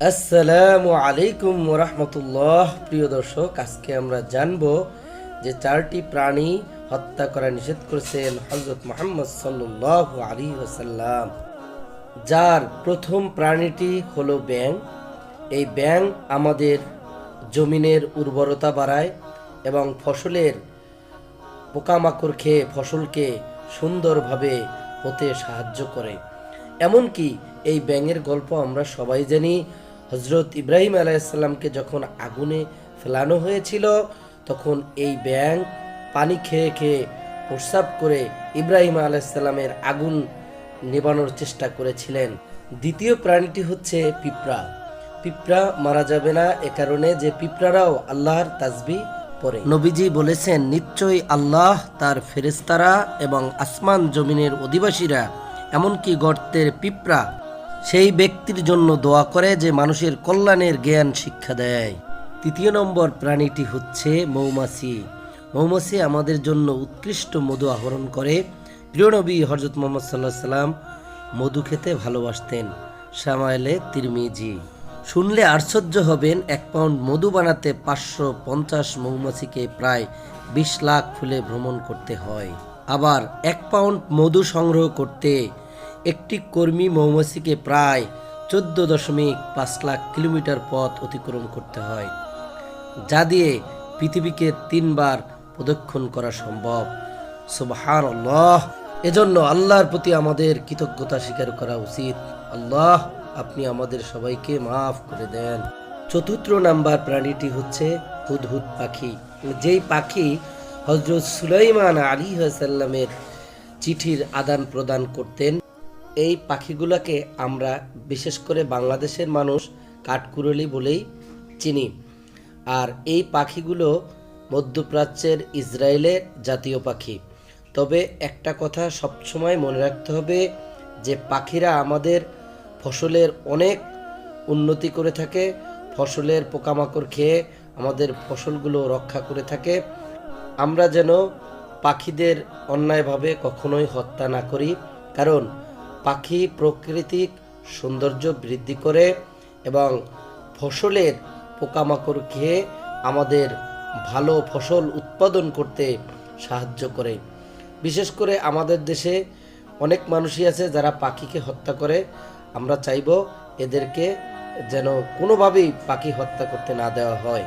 আসসালামু আলাইকুম রহমতুল্লাহ প্রিয় দর্শক, আজকে আমরা জানব যে চারটি প্রাণী হত্যা করা নিষেধ করেছেন হজরত মোহাম্মদ সাল্লাহ আলী ওসাল্লাম যার প্রথম প্রাণীটি হলো ব্যাং এই ব্যাং আমাদের জমিনের উর্বরতা বাড়ায় এবং ফসলের পোকামাকড় খেয়ে ফসলকে সুন্দরভাবে হতে সাহায্য করে। এমনকি এই ব্যাঙের গল্প আমরা সবাই জানি হজরত ইব্রাহিম আলাইসাল্লামকে যখন আগুনে ফেলানো হয়েছিল, তখন এই ব্যাং পানি খেয়ে খেয়ে প্রস্রাব করে ইব্রাহিম আলাইসাল্লামের আগুন নেবানোর চেষ্টা করেছিলেন। দ্বিতীয় প্রাণীটি হচ্ছে পিঁপড়া। পিঁপড়া মারা যাবে না এ কারণে যে পিঁপড়ারাও আল্লাহর তাজবি পড়ে। নবীজি বলেছেন, নিশ্চয়ই আল্লাহ তার ফেরেস্তারা এবং আসমান জমিনের অধিবাসীরা, এমনকি গর্তের পিঁপড়া সেই ব্যক্তির জন্য দোয়া করে যে মানুষের কল্যাণের জ্ঞান শিক্ষা দেয়। তৃতীয় নম্বর প্রাণীটি হচ্ছে মৌমাছি। মৌমাছি আমাদের জন্য উৎকৃষ্ট মধু আহরণ করে। প্রিয় নবী হজরত মোহাম্মদ সাল্লাহ সাল্লাম মধু খেতে ভালোবাসতেন। সামাইলে তিরমিজি। শুনলে আশ্চর্য হবেন, এক পাউন্ড মধু বানাতে পাঁচশো পঞ্চাশ মৌমাছিকে প্রায় বিশ লাখ ফুলে ভ্রমণ করতে হয়। আবার এক পাউন্ড মধু সংগ্রহ করতে একটি কর্মী মৌমাছিকে প্রায় চোদ্দ দশমিক পাঁচ লাখ কিলোমিটার পথ অতিক্রম করতে হয়, যা দিয়ে পৃথিবীকে তিনবার প্রদক্ষণ করা সম্ভব। সুবহান আল্লাহ এজন্য আল্লাহর প্রতি আমাদের কৃতজ্ঞতা স্বীকার করা উচিত। আল্লাহ, আপনি আমাদের সবাইকে মাফ করে দেন। চতুর্থ নাম্বার প্রাণীটি হচ্ছে হুদহুদ পাখি। যেই পাখি হজরত সুলাইমান আলী সাল্লামের চিঠির আদান প্রদান করতেন এই পাখিগুলোকে আমরা বিশেষ করে বাংলাদেশের মানুষ কাঠকুরলি বলেই চিনি। আর এই পাখিগুলো মধ্যপ্রাচ্যের ইসরায়েলের জাতীয় পাখি। তবে একটা কথা সবসময় মনে রাখতে হবে যে পাখিরা আমাদের ফসলের অনেক উন্নতি করে থাকে, ফসলের পোকামাকড় খেয়ে আমাদের ফসলগুলো রক্ষা করে থাকে। আমরা যেন পাখিদের অন্যায়ভাবে কখনোই হত্যা না করি। কারণ পাখি প্রাকৃতিক সৌন্দর্য বৃদ্ধি করে এবং ফসলের পোকামাকড় খেয়ে আমাদের ভালো ফসল উৎপাদন করতে সাহায্য করে। বিশেষ করে আমাদের দেশে অনেক মানুষই আছে যারা পাখিকে হত্যা করে। আমরা চাইব এদেরকে যেন কোনোভাবেই পাখি হত্যা করতে না দেওয়া হয়।